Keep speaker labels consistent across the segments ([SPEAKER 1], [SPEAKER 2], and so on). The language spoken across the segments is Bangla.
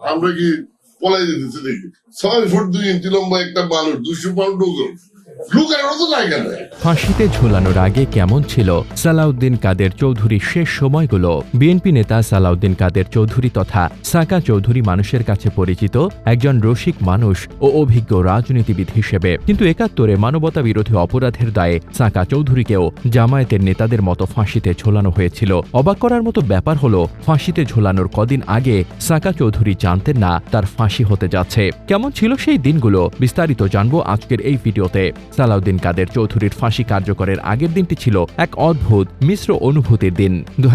[SPEAKER 1] আমরা কি পলাই যেতেছি দেখি? ছয় ফুট দুই ইঞ্চি লম্বা একটা বালুর দুশো পাউন্ড ওজন।
[SPEAKER 2] ফাঁসিতে ঝোলানোর আগে কেমন ছিল? সালাউদ্দিন কাদের চৌধুরীর শেষ সময়গুলো? বিএনপি নেতা সালাউদ্দিন কাদের চৌধুরী তথা সাকা চৌধুরী মানুষের কাছে পরিচিত? একজন রসিক মানুষ ও অভিজ্ঞ রাজনীতিবিদ হিসেবে। কিন্তু একাত্তরে মানবতা বিরোধী অপরাধের দায়ে সাকা চৌধুরীকেও জামায়াতের নেতাদের মতো ফাঁসিতে ঝোলানো হয়েছিল। অবাক করার মতো ব্যাপার হলো, ফাঁসিতে ঝোলানোর কদিন আগে সাকা চৌধুরী জানতেন না তার ফাঁসি হতে যাচ্ছে। কেমন ছিল সেই দিনগুলো? বিস্তারিত জানব আজকের এই ভিডিওতে। সালাউদ্দিন কাদের চৌধুরীর ফাঁসি কার্যকরের আগের দিনটি ছিল এক অদ্ভুত, মিশ্র অনুভূতির দিন। দু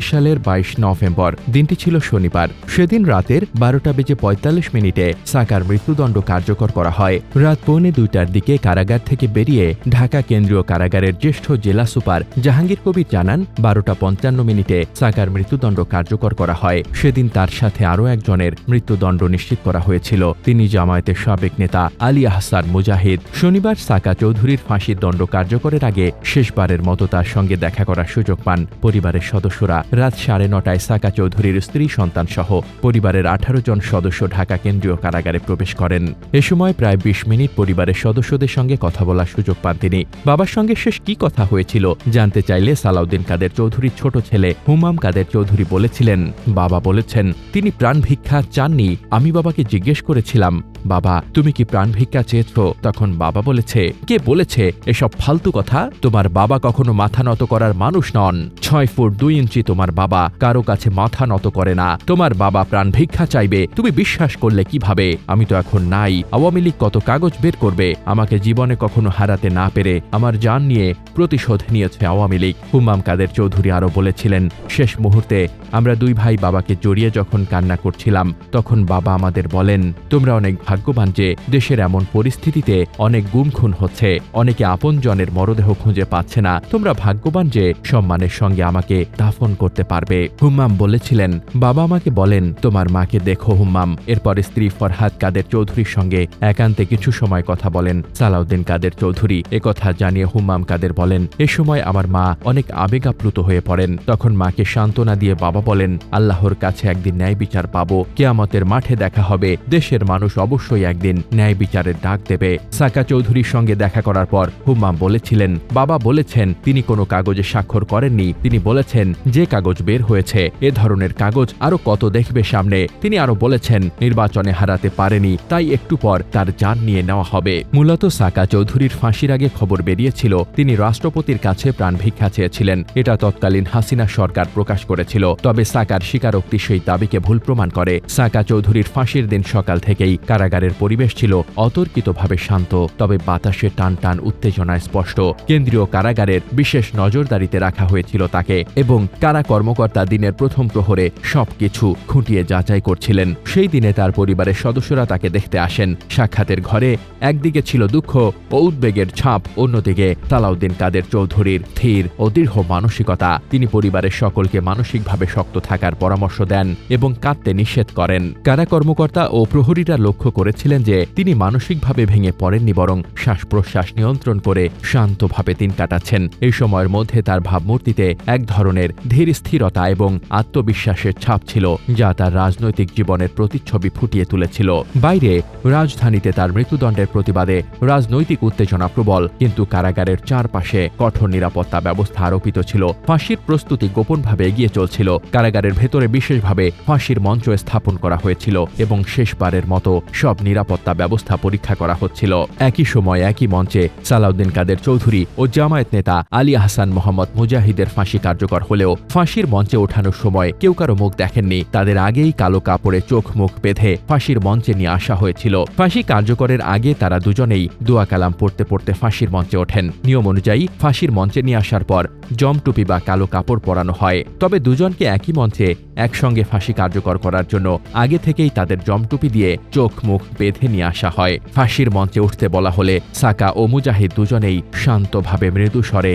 [SPEAKER 2] সালের বাইশ নভেম্বর, দিনটি ছিল শনিবার। সেদিন রাতের বারোটা বেজে পঁয়তাল্লিশ মিনিটে সাকার মৃত্যুদণ্ড কার্যকর করা হয়। রাত পৌনে দুইটার দিকে কারাগার থেকে বেরিয়ে ঢাকা কেন্দ্রীয় কারাগারের জ্যেষ্ঠ জেলা সুপার জাহাঙ্গীর কবির জানান, বারোটা পঞ্চান্ন মিনিটে সাকার মৃত্যুদণ্ড কার্যকর করা হয়। সেদিন তার সাথে আরও একজনের মৃত্যুদণ্ড নিশ্চিত করা হয়েছিল। তিনি জামায়াতের সাবেক নেতা আলী আহসান মুজাহিদ। শনিবার সাকা চৌধুরীর ফাঁসির দণ্ড কার্যকরের আগে শেষবারের মতো তার সঙ্গে দেখা করার সুযোগ পান পরিবারের সদস্যরা। রাত সাড়ে নটায় সাকা চৌধুরীর স্ত্রী, সন্তান সহ পরিবারের আঠারো জন সদস্য ঢাকা কেন্দ্রীয় কারাগারে প্রবেশ করেন। এ সময় প্রায় বিশ মিনিট পরিবারের সদস্যদের সঙ্গে কথা বলার সুযোগ পান তিনি। বাবার সঙ্গে শেষ কি কথা হয়েছিল জানতে চাইলে সালাউদ্দিন কাদের চৌধুরীর ছোট ছেলে হুমাম কাদের চৌধুরী বলেছিলেন, বাবা বলেছেন, তিনি প্রাণ ভিক্ষা চাননি। আমি বাবাকে জিজ্ঞেস করেছিলাম বাবা, তুমি কি প্রাণ ভিক্ষা চেয়েছ? তখন বাবা বলেছে, কে বলেছে এসব ফালতু কথা? তোমার বাবা কখনো মাথা নত করার মানুষ নন। ছয় ফুট দুই ইঞ্চি তোমার বাবা, কারও কাছে মাথা নত করে না। তোমার বাবা প্রাণ ভিক্ষা চাইবে, তুমি বিশ্বাস করলে কীভাবে? আমি তো এখন নাই, আওয়ামী লীগ কত কাগজ বের করবে? আমাকে জীবনে কখনো হারাতে না পেরে আমার জান নিয়ে প্রতিশোধ নিয়েছে আওয়ামী লীগ। হুমাম কাদের চৌধুরী আরও বলেছিলেন, শেষ মুহূর্তে আমরা দুই ভাই বাবাকে জড়িয়ে যখন কান্না করছিলাম, তখন বাবা আমাদের বলেন, তোমরা অনেক ভাগ্যবান যে দেশের এমন পরিস্থিতিতে অনেক গুম খুন হচ্ছে। অনেকে আপনজনের মরদেহ খুঁজে পাচ্ছে না। তোমরা ভাগ্যবান যে সম্মানের সঙ্গে আমাকে দাফন করতে পারবে। হুম্মাম বলেছিলেন, বাবা আমাকে বলেন, তোমার মাকে দেখো হুম্মাম। এরপর স্ত্রী ফরহাদ কাদের চৌধুরীর সঙ্গে একান্তে কিছু সময় কথা বলেন। সালাউদ্দিন কাদের চৌধুরী একথা জানিয়ে হুম্মাম কাদের বলেন, এ সময় আমার মা অনেক আবেগাপ্লুত হয়ে পড়েন। তখন মাকে সান্ত্বনা দিয়ে বাবা বলেন, আল্লাহর কাছে একদিন ন্যায় বিচার পাবো। কেয়ামতের মাঠে দেখা হবে। দেশের মানুষ অবশ্যই একদিন ন্যায় বিচারের ডাক দেবে। সাকা চৌধুরীর সঙ্গে দেখা করার পর হুম্মাম বলেছিলেন, বাবা বলেছেন তিনি কোনো কাগজে স্বাক্ষর করেননি। তিনি বলেছেন যে কাগজ বের হয়েছে, এ ধরনের কাগজ আরও কত দেখবে সামনে। তিনি আরও বলেছেন, নির্বাচনে হারাতে পারেনি, তাই একটু পর তার যান নিয়ে নেওয়া হবে। মূলত সাকা চৌধুরীর ফাঁসির আগে খবর বেরিয়েছিল, তিনি রাষ্ট্রপতির কাছে প্রাণ ভিক্ষা চেয়েছিলেন। এটা তৎকালীন হাসিনা সরকার প্রকাশ করেছিল, তবে সাকার স্বীকারোক্তি সেই দাবিকে ভুল প্রমাণ করে। সাকা চৌধুরীর ফাঁসির দিন সকাল থেকেই কারাগারের পরিবেশ ছিল অতর্কিতভাবে শান্ত, তবে বাতাসে টান টান উত্তেজনায় স্পষ্ট। কেন্দ্রীয় কারাগারের বিশেষ নজরদারিতে রাখা হয়েছিল তাকে এবং কারা কর্মকর্তা দিনের প্রথম প্রহরে সবকিছু খুঁটিয়ে যাচাই করছিলেন। সেই দিনে তার পরিবারের সদস্যরা তাকে দেখতে আসেন। সাক্ষাতের ঘরে একদিকে ছিল দুঃখ ও উদ্বেগের ছাপ, অন্যদিকে সালাউদ্দিন কাদের চৌধুরীর স্থির ও দৃঢ় মানসিকতা। তিনি পরিবারের সকলকে মানসিকভাবে শক্ত থাকার পরামর্শ দেন এবং কাঁদতে নিষেধ করেন। কারা কর্মকর্তা ও প্রহরীরা লক্ষ্য করেছিলেন যে তিনি মানসিকভাবে ভেঙে পড়েননি বরং শ্বাস প্রশ্বাস নিয়ন্ত্রণ করে শান্তভাবে দিন কাটাচ্ছেন। এই সময়ের মধ্যে তার ভাবমূর্তিতে এক ধরনের ধীর স্থিরতা এবং আত্মবিশ্বাসের ছাপ ছিল, যা তার রাজনৈতিক জীবনের প্রতিচ্ছবি ফুটিয়ে তুলেছিল। বাইরে, রাজধানীতে তার মৃত্যুদণ্ডের প্রতিবাদে রাজনৈতিক উত্তেজনা প্রবল, কিন্তু কারাগারের চারপাশে কঠোর নিরাপত্তা ব্যবস্থা আরোপিত ছিল। ফাঁসির প্রস্তুতি গোপনভাবে এগিয়ে চলছিল। কারাগারের ভেতরে বিশেষভাবে ফাঁসির মঞ্চ স্থাপন করা হয়েছিল এবং শেষবারের মতো সব নিরাপত্তা ব্যবস্থা পরীক্ষা করা হচ্ছিল। একই সময় একই মঞ্চে সালাউদ্দিন কাদের চৌধুরী ও জামায়াত নেতা আলী আহসান মোহাম্মদ মুজাহিদের ফাঁসি কার্যকর হলেও ফাঁসির মঞ্চে ওঠানোর সময় কেউ কারও মুখ দেখেননি। তাদের আগেই কালো কাপড়ে চোখ মুখ বেঁধে ফাঁসির মঞ্চে নিয়ে আসা হয়েছিল। ফাঁসি কার্যকরের আগে তারা দুজনেই দোয়া কালাম পড়তে পড়তে ফাঁসির মঞ্চে ওঠেন। নিয়ম অনুযায়ী ফাঁসির মঞ্চে নিয়ে আসার পর জমটুপি বা কালো কাপড় পরানো হয়। তবে দুজনকে একই মঞ্চে একসঙ্গে ফাঁসি কার্যকর করার জন্য আগে থেকেই তাদের জমটুপি দিয়ে চোখ মুখ মুখ বেঁধে নিয়ে আসা হয়। ফাঁসির মঞ্চে উঠতে বলা হলে সাকা ও মুজাহিদ দুজনেই শান্তভাবে মৃদু স্বরে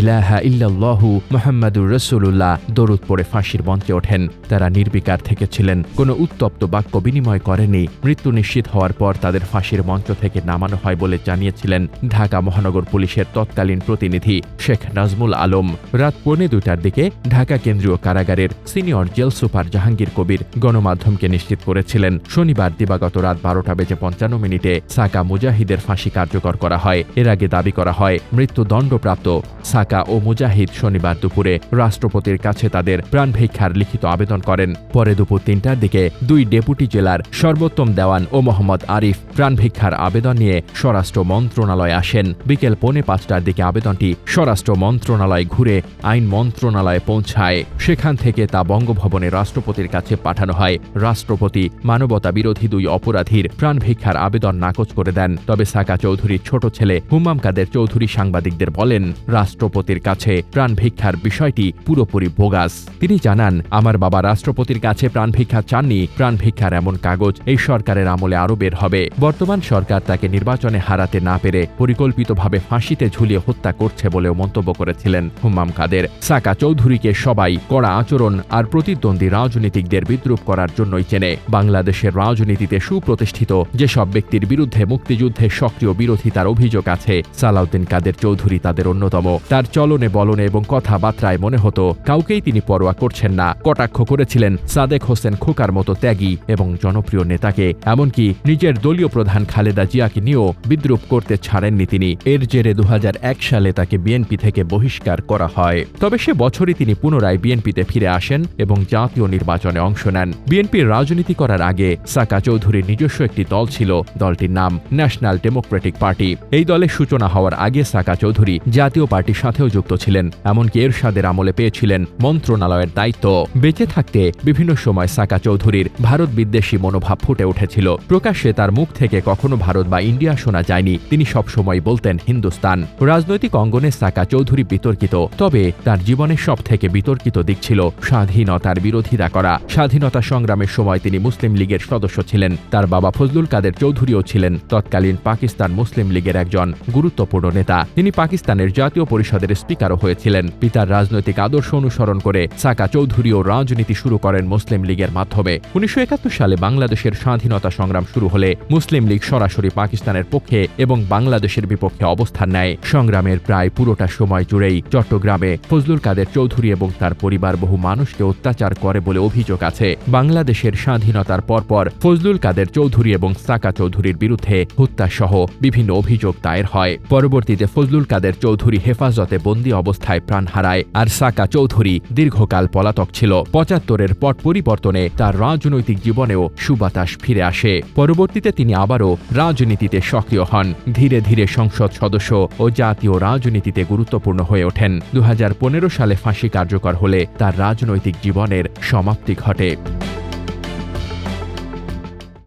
[SPEAKER 2] ইলাহা ইল্লাল্লাহু মুহাম্মাদুর রাসূলুল্লাহ দরুদ পড়ে ফাঁসির মঞ্চে ওঠেন। তারা নির্বিকার থেকেছিলেন। কোনো উত্তপ্ত বাক্য বিনিময় করেনি। মৃত্যু নিশ্চিত হওয়ার পর তাদের ফাঁসির মঞ্চ থেকে নামানো হয় বলে জানিয়েছিলেন ঢাকা মহানগর পুলিশের তৎকালীন প্রতিনিধি শেখ নাজমুল আলম। রাত পৌনে দুইটার দিকে ঢাকা কেন্দ্রীয় কারাগারের senior jail super Jahangir Kabir গণমাধ্যমকে নিশ্চিত করেছিলেন। শনিবার দিবাগত রাত বারোটা বেজে পঞ্চান্ন মিনিটে সাকা মুজাহিদের ফাঁসি কার্যকর করা হয়। এর আগে দাবি করা হয়, মৃত্যুদণ্ডপ্রাপ্ত সাকা ও মুজাহিদ শনিবার দুপুরে রাষ্ট্রপতির কাছে তাদের প্রাণভিক্ষার লিখিত আবেদন করেন। পরে দুপুর তিনটার দিকে দুই ডেপুটি জেলার সর্বোত্তম দেওয়ান ও মোহাম্মদ আরিফ প্রাণভিক্ষার আবেদন নিয়ে স্বরাষ্ট্র মন্ত্রণালয়ে আসেন। বিকেল পৌনে পাঁচটার দিকে আবেদনটি স্বরাষ্ট্র মন্ত্রণালয় ঘুরে আইন মন্ত্রণালয়ে পৌঁছায়। সেখান থেকে তা বঙ্গভবনে রাষ্ট্রপতির কাছে পাঠানো হয়। রাষ্ট্রপতি মানবতা বিরোধী দুই অপরাধীর প্রাণভিক্ষার আবেদন নাকচ করে দেন। তবে সাকা চৌধুরীর ছোট ছেলে হুমাম কাদের চৌধুরী সাংবাদিকদের বলেন, রাষ্ট্রপতির কাছে প্রাণভিক্ষার বিষয়টি পুরোপুরি বোগাস। তিনি জানান, আমার বাবা রাষ্ট্রপতির কাছে প্রাণভিক্ষা চাননি। প্রাণভিক্ষার এমন কাগজ এই সরকারের আমলে আরও বের হবে। বর্তমান সরকার তাকে নির্বাচনে হারাতে না পেরে পরিকল্পিতভাবে ফাঁসিতে ঝুলিয়ে হত্যা করছে বলেও মন্তব্য করেছিলেন হুম্মাম কাদের। সাকা চৌধুরীকে সবাই কড়া আচরণ আর প্রতিদ্বন্দ্বী রাজনীতিকদের বিদ্রুপ করার জন্যই চেনে। বাংলাদেশের রাজনীতিতে সুপ্রতিষ্ঠিত, যেসব ব্যক্তির বিরুদ্ধে মুক্তিযুদ্ধে সক্রিয় বিরোধিতার অভিযোগ আছে। সালাউদ্দিন কাদের চৌধুরী তাদের অন্যতম। তার চলনে বলনে এবং কথাবার্তায় মনে হতো, কাউকেই তিনি পরোয়া করছেন না। কটাক্ষ করেছিলেন সাদেক হোসেন খোকার মতো ত্যাগী এবং জনপ্রিয় নেতাকে। এমনকি নিজের দলীয় প্রধান খালেদা জিয়াকে নিয়েও বিদ্রুপ করতে ছাড়েননি তিনি। এর জেরে দু হাজার এক সালে তাকে বিএনপি থেকে বহিষ্কার করা হয়। তবে সে বছরই তিনি পুনরায় বিএনপিতে ফিরে আসেন এবং জাতীয় নির্বাচনে অংশ নেন। বিএনপির রাজনীতি করার আগে সাকা চৌধুরীর নিজস্ব একটি দল ছিল। দলটির নাম ন্যাশনাল ডেমোক্রেটিক পার্টি এই দলের সূচনা হওয়ার আগে সাকা চৌধুরী জাতীয় পার্টির সাথেও যুক্ত ছিলেন, এমনকি এরশাদের আমলে পেয়েছিলেন মন্ত্রণালয়ের দায়িত্ব। বেঁচে থাকতে বিভিন্ন সময় সাকা চৌধুরীর ভারত বিদ্বেষী মনোভাব ফুটে উঠেছিল। প্রকাশ্যে তার মুখ থেকে কখনো ভারত বা ইন্ডিয়া শোনা যায়নি। তিনি সবসময় বলতেন হিন্দুস্তান। রাজনৈতিক অঙ্গনে সাকা চৌধুরী বিতর্কিত, তবে তার জীবনের সব থেকে বিতর্কিত দিক ছিল স্বাধীনতার বিরোধিতা করা। স্বাধীনতা সংগ্রামের সময় তিনি মুসলিম লীগের সদস্য ছিলেন। তার বাবা ফজলুল কাদের চৌধুরীও ছিলেন। তৎকালীন পাকিস্তান মুসলিম লীগের একজন গুরুত্বপূর্ণ নেতা। তিনি পাকিস্তানের জাতীয় পরিষদের স্পিকারও হয়েছিলেন। পিতার রাজনৈতিক আদর্শ অনুসরণ করে সাকা চৌধুরীও রাজনীতি শুরু করেন মুসলিম লীগের মাধ্যমে। উনিশশো একাত্তর সালে বাংলাদেশের স্বাধীনতা সংগ্রাম শুরু হলে মুসলিম লীগ সরাসরি পাকিস্তানের পক্ষে এবং বাংলাদেশের বিপক্ষে অবস্থান নেয়। সংগ্রামের প্রায় পুরোটা সময় জুড়েই চট্টগ্রামে ফজলুল কাদের চৌধুরী এবং তার পরিবার বহু মানুষকে অত্যাচার করে বলে অভিযোগ আছে। বাংলাদেশের স্বাধীনতার পরপর ফজলুল কাদের চৌধুরী এবং সাকা চৌধুরীর বিরুদ্ধে হত্যাসহ বিভিন্ন অভিযোগ দায়ের হয়। পরবর্তীতে ফজলুল কাদের চৌধুরী হেফাজতে বন্দী অবস্থায় প্রাণ হারায় আর সাকা চৌধুরী দীর্ঘকাল পলাতক ছিল। পঁচাত্তরের পট পরিবর্তনে তার রাজনৈতিক জীবনেও সুবাতাস ফিরে আসে। পরবর্তীতে তিনি আবারও রাজনীতিতে সক্রিয় হন। ধীরে ধীরে সংসদ সদস্য ও জাতীয় রাজনীতিতে গুরুত্বপূর্ণ হয়ে ওঠেন। দু হাজার পনেরো সালে ফাঁসি কার্যকর হলে তার রাজনৈতিক জীবনের সমাপ্তি ঘটে।